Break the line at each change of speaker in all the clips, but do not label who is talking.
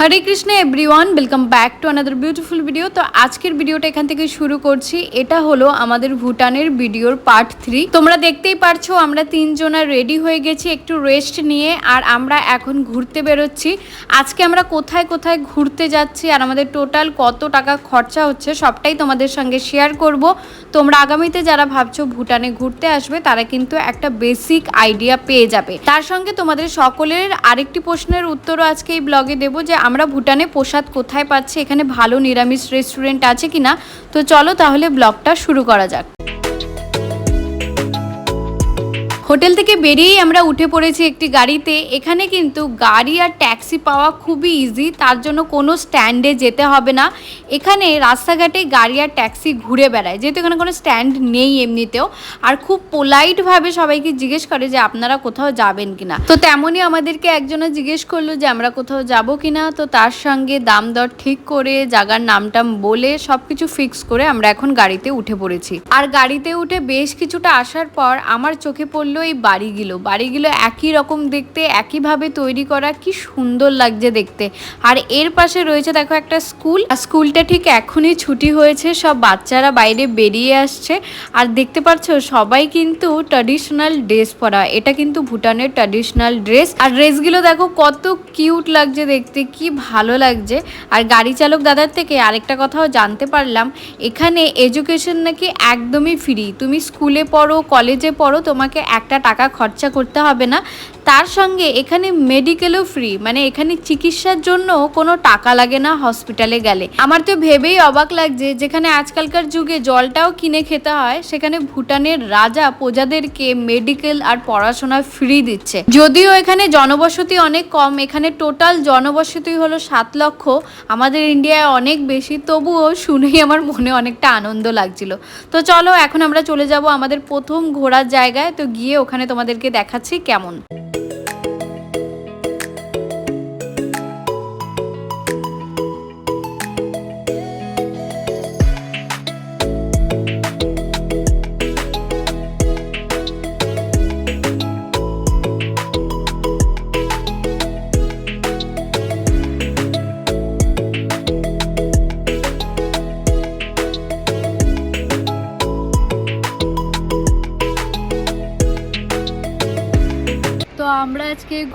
Hare Krishna everyone welcome back to another beautiful video তো আজকের ভিডিওটা এখান থেকে শুরু করছি। এটা হলো আমাদের ভুটানের ভিডিওর পার্ট থ্রি তোমরা দেখতেই পারছ, আমরা তিনজনা রেডি হয়ে গেছি একটু রেস্ট নিয়ে, আর আমরা এখন ঘুরতে বেরোচ্ছি। আজকে আমরা কোথায় কোথায় ঘুরতে যাচ্ছি, আর আমাদের টোটাল কত টাকা খরচা হচ্ছে, সবটাই তোমাদের সঙ্গে শেয়ার করব। তোমরা আগামীতে যারা ভাবছ ভুটানে ঘুরতে আসবে, তারা কিন্তু একটা বেসিক আইডিয়া পেয়ে যাবে। তার সঙ্গে তোমাদের সকলের আরেকটি প্রশ্নের উত্তরও আজকে এই ব্লগে দেবো যে আমরা ভুটানে প্রসাদ কোথায় পাচ্ছি? এখানে ভালো নিরামিষ রেস্টুরেন্ট আছে কিনা? তো চলো তাহলে ব্লগটা শুরু করা যাক। হোটেল থেকে বেরিয়েই আমরা উঠে পড়েছি একটি গাড়িতে। এখানে কিন্তু গাড়ি আর ট্যাক্সি পাওয়া খুবই ইজি তার জন্য কোনো স্ট্যান্ডে যেতে হবে না। এখানে রাস্তাঘাটে গাড়ি আর ট্যাক্সি ঘুরে বেড়ায়, যেহেতু এখানে কোনো স্ট্যান্ড নেই এমনিতেও। আর খুব পোলাইটভাবে সবাইকে জিজ্ঞেস করে যে আপনারা কোথাও যাবেন কিনা। তো তেমনই আমাদেরকে একজনে জিজ্ঞেস করল যে আমরা কোথাও যাব কিনা। তো তার সঙ্গে দাম দর ঠিক করে, জায়গার নামটাম বলে সব কিছু ফিক্স করে আমরা এখন গাড়িতে উঠে পড়েছি। আর গাড়িতে উঠে বেশ কিছুটা আসার পর আমার চোখে পড়ল এই বাড়িগুলো। বাড়িগুলো একই রকম দেখতে, একইভাবে তৈরি করা। কি সুন্দর লাগছে দেখতে। আর এর পাশে রয়েছে দেখো একটা স্কুল। আর স্কুলটা ঠিক এখনই ছুটি হয়েছে, সব বাচ্চারা বাইরে বেরিয়ে আসছে। আর দেখতে পাচ্ছ, সবাই কিন্তু ট্র্যাডিশনাল ড্রেস পরা। এটা কিন্তু ভুটানের ট্র্যাডিশনাল ড্রেস আর ড্রেসগুলো দেখো কত কিউট লাগছে দেখতে, কি ভালো লাগছে। আর গাড়ি চালক দাদার থেকে আরেকটা কথাও জানতে পারলাম। এখানে এডুকেশন নাকি একদমই ফ্রি তুমি স্কুলে পড়ো কলেজে পড়ো, তোমাকে একটা টাকা খরচা করতে হবে না। তার সঙ্গে এখানে মেডিকেলও ফ্রি মানে এখানে চিকিৎসার জন্য কোনো টাকা লাগে না হসপিটালে গেলে। আমার তো ভেবেই অবাক লাগছে, যেখানে আজকালকার যুগে জলটাও কিনে খেতে হয়, সেখানে ভুটানের রাজা প্রজাদেরকে মেডিকেল আর পড়াশোনা ফ্রি দিচ্ছে। যদিও এখানে জনবসতি অনেক কম, এখানে টোটাল জনবসতি হলো সাত লক্ষ। আমাদের ইন্ডিয়ায় অনেক বেশি, তবুও শুনেই আমার মনে অনেকটা আনন্দ লাগছিল। তো চলো, এখন আমরা চলে যাব আমাদের প্রথম ঘোরার জায়গায়। তো গিয়ে ওখানে তোমাদেরকে দেখাচ্ছি কেমন।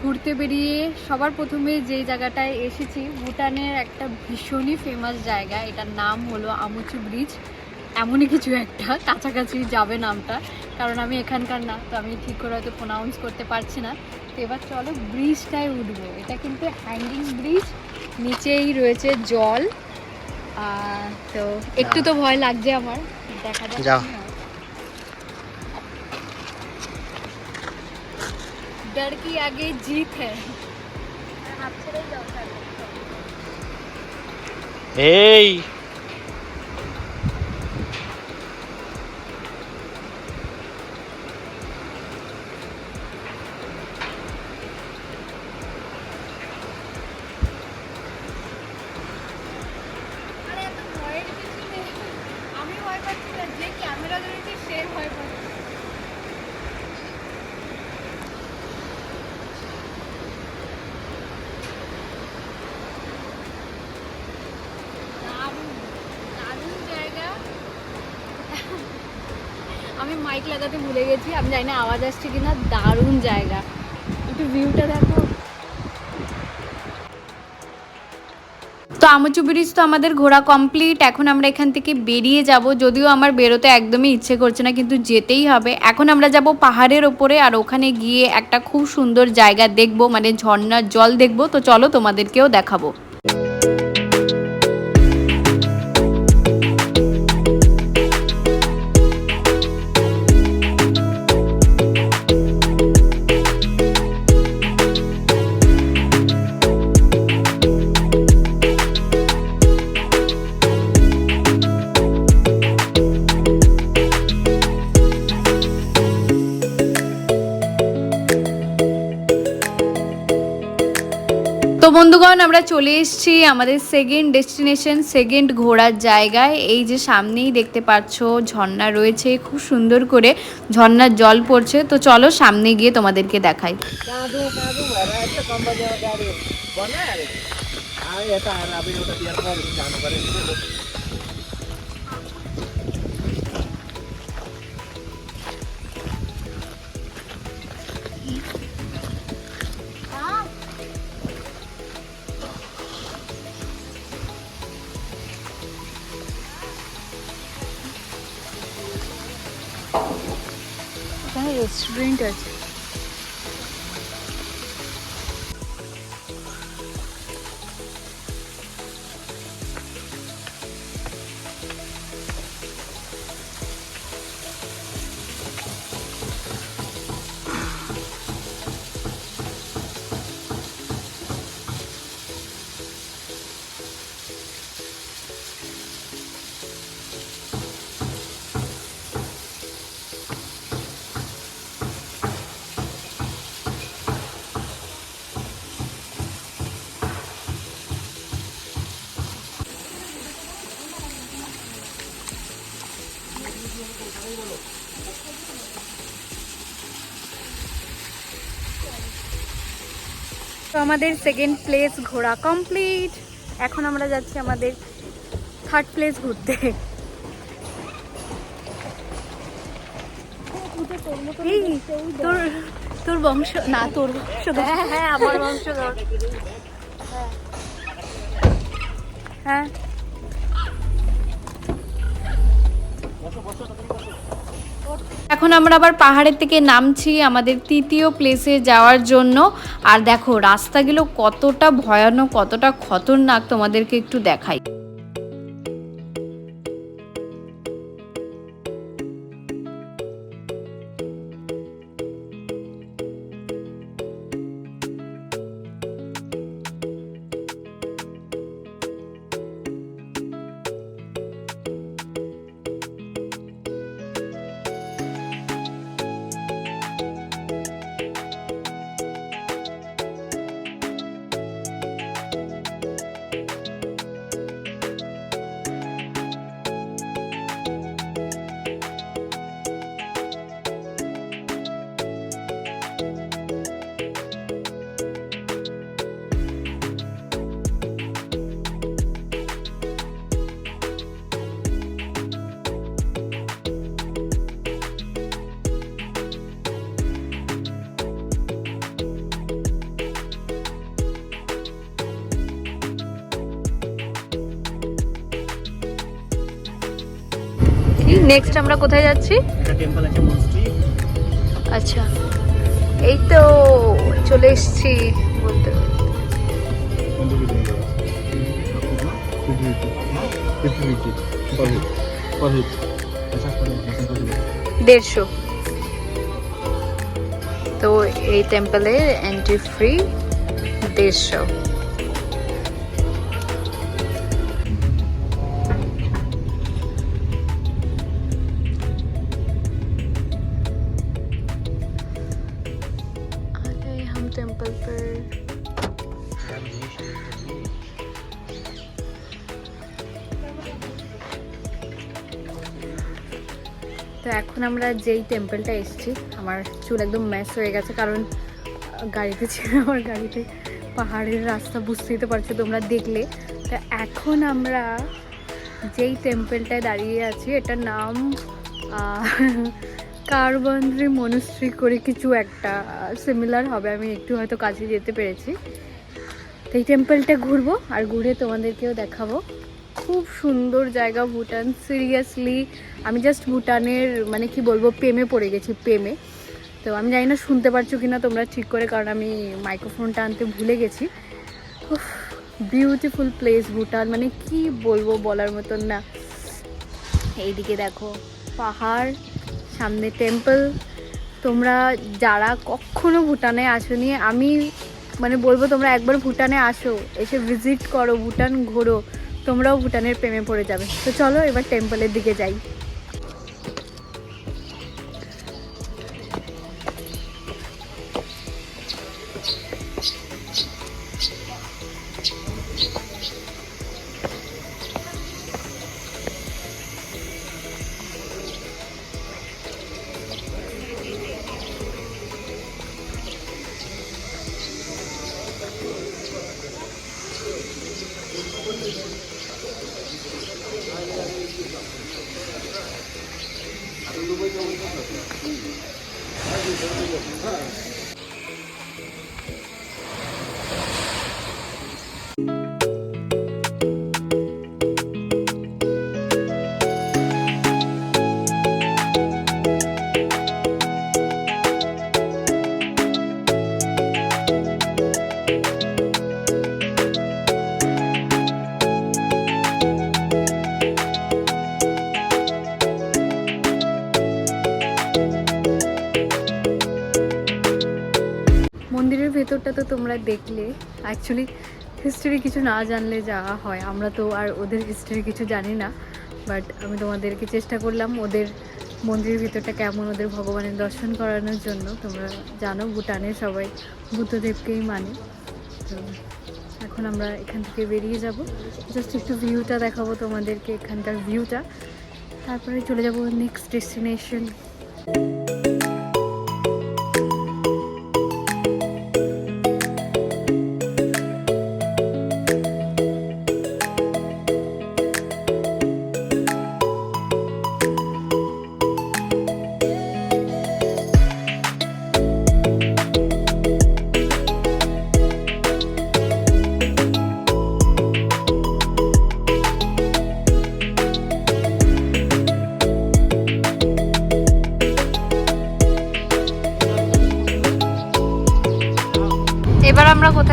ঘুরতে বেরিয়ে সবার প্রথমে যে জায়গাটায় এসেছি ভুটানের একটা ভীষণই ফেমাস জায়গা। এটার নাম হলো আমুচু ব্রিজ। এমনই কিছু একটা কাছাকাছি যাবে নামটা। কারণ আমি এখানকার না তো আমি ঠিক করে হয়তো প্রোনাউন্স করতে পারছি না। তো এবার চলো ব্রিজটায় উঠবো। এটা কিন্তু হ্যাঙ্গিং ব্রিজ নিচেই রয়েছে জল। তো একটু তো ভয় লাগছে আমার। দেখা যাক डर की आगे जीत है।
এই
মাইক লাগাতে ভুলে গেছি, আমি জানি না আওয়াজ আসছে কিনা, দারুণ জায়গা। একটু ভিউটা দেখো। তো আমুচু ব্রিজ তো আমাদের ঘোরা কমপ্লিট এখন আমরা এখান থেকে বেরিয়ে যাব। যদিও আমার বেরোতে একদমই ইচ্ছে করছে না, কিন্তু যেতেই হবে। এখন আমরা যাব পাহাড়ের ওপরে, আর ওখানে গিয়ে একটা খুব সুন্দর জায়গা দেখব মানে ঝর্ণার জল দেখব। তো চলো তোমাদেরকেও দেখাবো। চলে এসছি আমাদের সেকেন্ড ডেস্টিনেশন সেকেন্ড ঘোরার জায়গায়। এই যে সামনেই দেখতে পাচ্ছ, ঝর্ণা রয়েছে, খুব সুন্দর করে ঝর্ণার জল পড়ছে। তো চলো সামনে গিয়ে তোমাদেরকে দেখাই।
এটা আর আমি ওটা দেওয়ার পর জানো পারে
এখানে রেস্টুরেন্ট আছে তো আমাদের সেকেন্ড প্লেস ঘোরা কমপ্লিট এখন আমরা যাচ্ছি আমাদের থার্ড প্লেস ঘুরতে। তোর তোর বংশ না তোর বংশ হ্যাঁ হ্যাঁ আমার বংশ হ্যাঁ। এখন আমরা আবার পাহাড়ের থেকে নামছি আমাদের তৃতীয় প্লেসে যাওয়ার জন্য। আর দেখো, রাস্তাগুলো কতটা ভয়ানক, কতটা খতরনাক তোমাদেরকে একটু দেখাই। নেক্সট আমরা কোথায় যাচ্ছি? আচ্ছা। এই তো চলে এসেছি বলতে দেড়শো। তো এই টেম্পলে এন্ট্রি ফ্রি দেড়শো। তো এখন আমরা যেই টেম্পলটা এসেছি, আমার চুল একদম ম্যাচ হয়ে গেছে, কারণ গাড়িতে ছিল আমার গাড়িতে পাহাড়ের রাস্তা, বুঝতেই তো পারছ তোমরা দেখলে। তো এখন আমরা যেই টেম্পলটায় দাঁড়িয়ে আছি, এটার নাম কারবন্দ্রি মনুশ্রী করে কিছু একটা সিমিলার হবে, আমি একটু হয়তো কাছে যেতে পেরেছি। তো এই টেম্পলটা ঘুরবো, আর ঘুরে তোমাদেরকেও দেখাবো। খুব সুন্দর জায়গা ভুটান। সিরিয়াসলি আমি জাস্ট ভুটানের মানে কি বলব, প্রেমে পড়ে গেছি, প্রেমে। তো আমি জানি না, শুনতে পারছ কি না তোমরা ঠিক করে, কারণ আমি মাইক্রোফোনটা আনতে ভুলে গেছি। বিউটিফুল প্লেস ভুটান মানে কি বলব বলার মতন না। এইদিকে দেখো, পাহাড়, সামনে টেম্পল তোমরা যারা কখনো ভুটানে আসোনি, আমি মানে বলব তোমরা একবার ভুটানে আসো, এসে ভিজিট করো, ভুটান ঘোরো। তোমরাও ভুটানের প্রেমে পড়ে যাবে। তো চলো এবার টেম্পলের দিকে যাই।
দেখলে অ্যাকচুয়ালি হিস্ট্রি কিছু না জানলে যা হয়, আমরা তো আর ওদের হিস্ট্রি কিছু জানি না বাট আমি তোমাদেরকে চেষ্টা করলাম ওদের মন্দিরের ভিতরটা কেমন, ওদের ভগবানের দর্শন করানোর জন্য। তোমরা জানো, ভুটানে সবাই বুদ্ধদেবকেই মানে। তো এখন আমরা এখান থেকে বেরিয়ে যাব। জাস্ট একটু ভিউটা দেখাবো তোমাদেরকে, এখানকার ভিউটা তারপরে চলে যাব নেক্সট ডেস্টিনেশন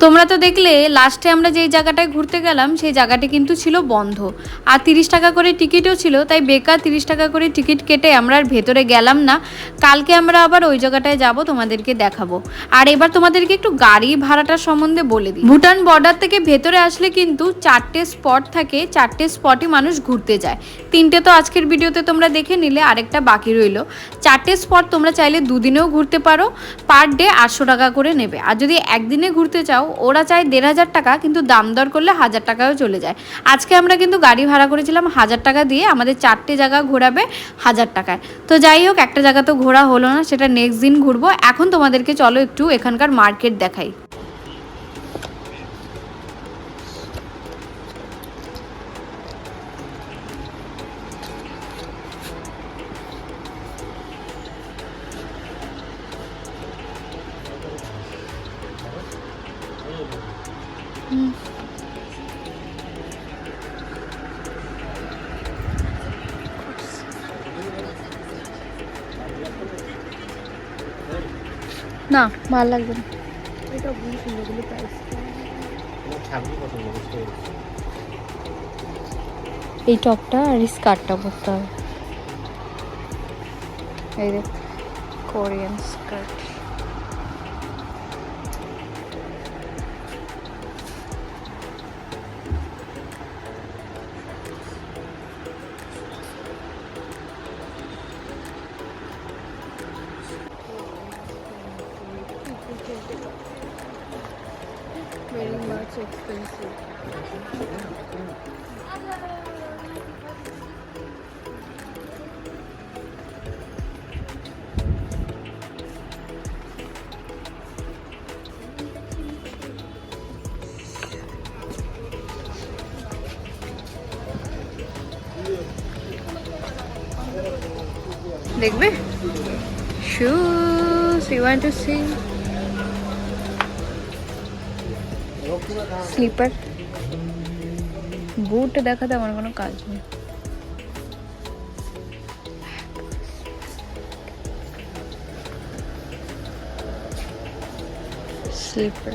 esto
তোমরা তো দেখলে লাস্টে আমরা যেই জায়গাটায় ঘুরতে গেলাম, সেই জায়গাটি কিন্তু ছিল বন্ধ। আর তিরিশ টাকা করে টিকিটও ছিল, তাই বেকার তিরিশ টাকা করে টিকিট কেটে আমরা আর ভেতরে গেলাম না। কালকে আমরা আবার ওই জায়গাটায় যাব, তোমাদেরকে দেখাবো। আর এবার তোমাদেরকে একটু গাড়ি ভাড়াটার সম্বন্ধে বলে দিই। ভুটান বর্ডার থেকে ভেতরে আসলে কিন্তু চারটে স্পট থাকে, চারটে স্পটই মানুষ ঘুরতে যায়। তিনটে তো আজকের ভিডিওতে তোমরা দেখে নিলে, আরেকটা বাকি রইল। চারটে স্পট তোমরা চাইলে দুদিনেও ঘুরতে পারো পার ডে আটশো টাকা করে নেবে। আর যদি একদিনে ঘুরতে চাও ওরা চায় দেড় হাজার টাকা, কিন্তু দাম দর করলে হাজার টাকাও চলে যায়। আজকে আমরা কিন্তু গাড়ি ভাড়া করেছিলাম হাজার টাকা দিয়ে, আমাদের চারটে জায়গা ঘোরাবে হাজার টাকায়। তো যাই হোক, একটা জায়গা তো ঘোরা হলো না, সেটা নেক্সট দিন ঘুরবো। এখন তোমাদেরকে চলো একটু এখানকার মার্কেট দেখাই। ভালো লাগবে না। এটা খুব সুন্দরগুলো প্রাইস
আমার ছাগল পছন্দ করছে
এই টপটা আর এই স্কার্টটা পরতে হবে। এই দেখ কোরিয়ান স্কার্ট দেখবে shoes you want to see slipper boot দেখাতে আমার কোনো কাজ নেই
স্লিপার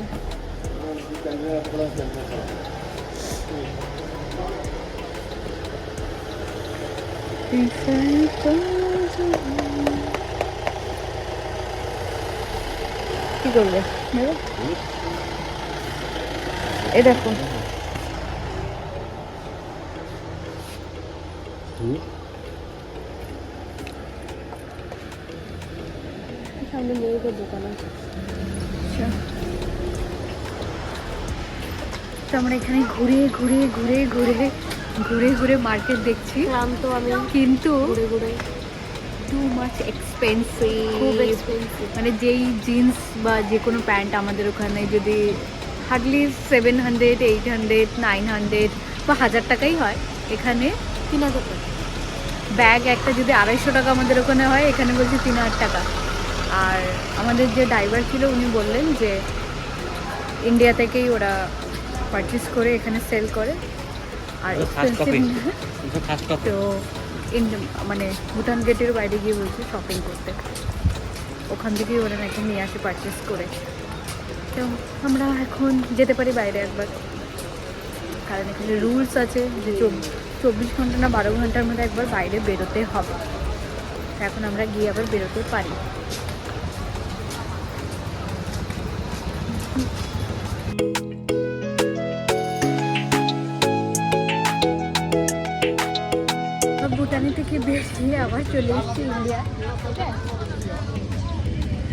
Thank you. কি করবে? এ দেখো।
সামনে মেয়েদের দোকান আছে।
আচ্ছা। তো আমরা এখানে ঘুরে ঘুরে ঘুরে ঘুরে ঘুরে ঘুরে মার্কেট দেখছি।
ক্লান্ত আমি।
কিন্তু
ঘুরে ঘুরে।
টু মাচ এক্সপেন্সিভ মানে যেই জিন্স বা যে কোনো প্যান্ট আমাদের ওখানে যদি hardly seven hundred eight hundred nine hundred বা হাজার টাকাই হয় এখানে
তিন হাজার টাকা।
ব্যাগ একটা যদি আড়াইশো টাকা আমাদের ওখানে হয় এখানে বলছি তিন হাজার টাকা। আর আমাদের যে ড্রাইভার ছিল উনি বললেন যে ইন্ডিয়া থেকেই ওরা পারচেস করে এখানে সেল করে। আর এক্সপেন্সিভ তো মানে ভুটান গেটের বাইরে গিয়ে বলছি শপিং করতে। ওখান থেকেই ওরা নাকি নিয়ে আসে পারচেস করে। তো আমরা এখন যেতে পারি বাইরে একবার। কারণ এখানে রুলস আছে যে চব- চব্বিশ ঘণ্টা না বারো ঘণ্টার মধ্যে একবার বাইরে বেরোতে হবে। এখন আমরা গিয়ে আবার বেরোতে পারি। বেরিয়ে আবার চলে এসেছি ইন্ডিয়া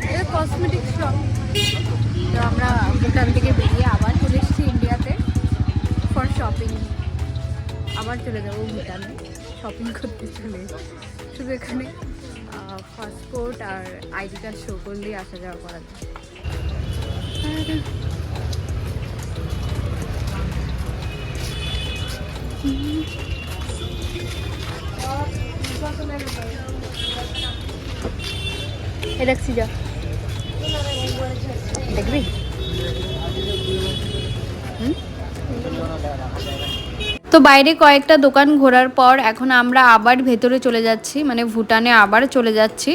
এটা কসমেটিক শপ তো আমরা ভুটান থেকে বেরিয়ে আবার চলে এসেছি ইন্ডিয়াতে ফর শপিং আবার চলে যাব ভুটানে। শপিং করতে চলে শুধু এখানে পাসপোর্ট আর আইডি কার্ড শো করলেই আসা যাওয়া করা যায়। আর। যা দেখবি? তো বাইরে কয়েকটা দোকান ঘোরার পর এখন আমরা আবার ভেতরে চলে যাচ্ছি মানে ভুটানে আবার চলে যাচ্ছি।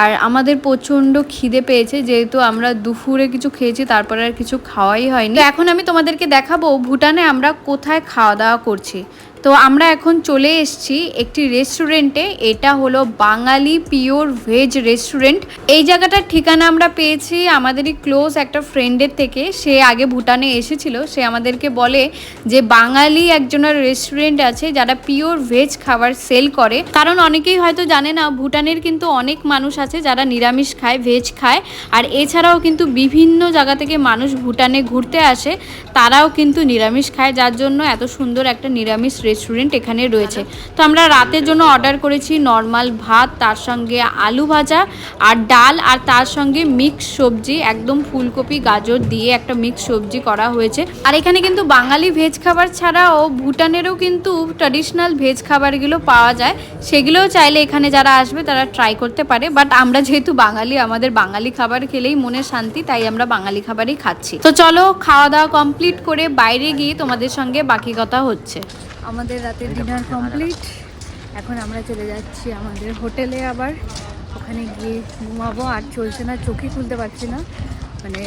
আর আমাদের প্রচণ্ড খিদে পেয়েছে, যেহেতু আমরা দুপুরে কিছু খেয়েছি, তারপরে আর কিছু খাওয়াই হয়নি। এখন আমি তোমাদেরকে দেখাবো ভুটানে আমরা কোথায় খাওয়া দাওয়া করছি। তো আমরা এখন চলে এসেছি একটি রেস্টুরেন্টে এটা হলো বাঙালি পিওর ভেজ রেস্টুরেন্ট এই জায়গাটার ঠিকানা আমরা পেয়েছি আমাদেরই ক্লোজ একটা ফ্রেন্ডের থেকে। সে আগে ভুটানে এসেছিল। সে আমাদেরকে বলে যে, বাঙালি একজনের রেস্টুরেন্ট আছে যারা পিওর ভেজ খাবার সেল করে। কারণ অনেকেই হয়তো জানে না, ভুটানের কিন্তু অনেক মানুষ আছে যারা নিরামিষ খায় ভেজ খায়। আর এছাড়াও কিন্তু বিভিন্ন জায়গা থেকে মানুষ ভুটানে ঘুরতে আসে। তারাও কিন্তু নিরামিষ খায়, যার জন্য এত সুন্দর একটা নিরামিষ রেস্টুরেন্ট এখানে রয়েছে। তো আমরা রাতের জন্য অর্ডার করেছি নর্মাল ভাত, তার সঙ্গে আলু ভাজা আর ডাল আর তার সঙ্গে মিক্স সবজি, একদম ফুলকপি, গাজর দিয়ে একটা মিক্স সবজি করা হয়েছে। আর এখানে কিন্তু বাঙালি ভেজ খাবার ছাড়াও ভুটানেরও কিন্তু ট্র্যাডিশনাল ভেজ খাবারগুলো পাওয়া যায়। সেগুলোও চাইলে এখানে যারা আসবে তারা ট্রাই করতে পারে। বাট আমরা যেহেতু বাঙালি, আমাদের বাঙালি খাবার খেলেই মনে শান্তি, তাই আমরা বাঙালি খাবারই খাচ্ছি। তো চলো খাওয়া দাওয়া কমপ্লিট করে বাইরে গিয়ে তোমাদের সঙ্গে বাকি কথা হচ্ছে। আমাদের রাতের ডিনার কমপ্লিট এখন আমরা চলে যাচ্ছি আমাদের হোটেলে আবার। ওখানে গিয়ে ঘুমাবো আর চলছে না চোখই খুলতে পারছি না। মানে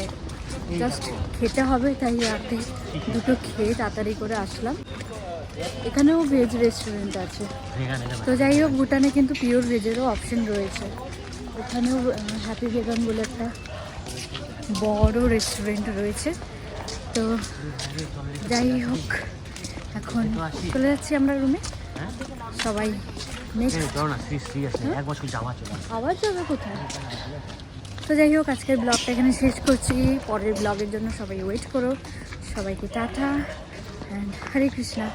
জাস্ট খেতে হবে তাই রাতে দুটো খেয়ে তাড়াতাড়ি করে আসলাম। এখানেও ভেজ রেস্টুরেন্ট আছে। তো যাই হোক ভুটানে কিন্তু পিওর ভেজেরও অপশন রয়েছে। ওখানেও হ্যাপি ভেগান বলে একটা বড় রেস্টুরেন্ট রয়েছে। তো যাই হোক এখন চলে যাচ্ছি আমরা রুমে। সবাই আবার যাবে কোথায়? তো যাই হোক আজকের ব্লগটা এখানে শেষ করছি। পরের ব্লগের জন্য সবাই ওয়েট করো। সবাইকে টাটা অ্যান্ড হরে কৃষ্ণা।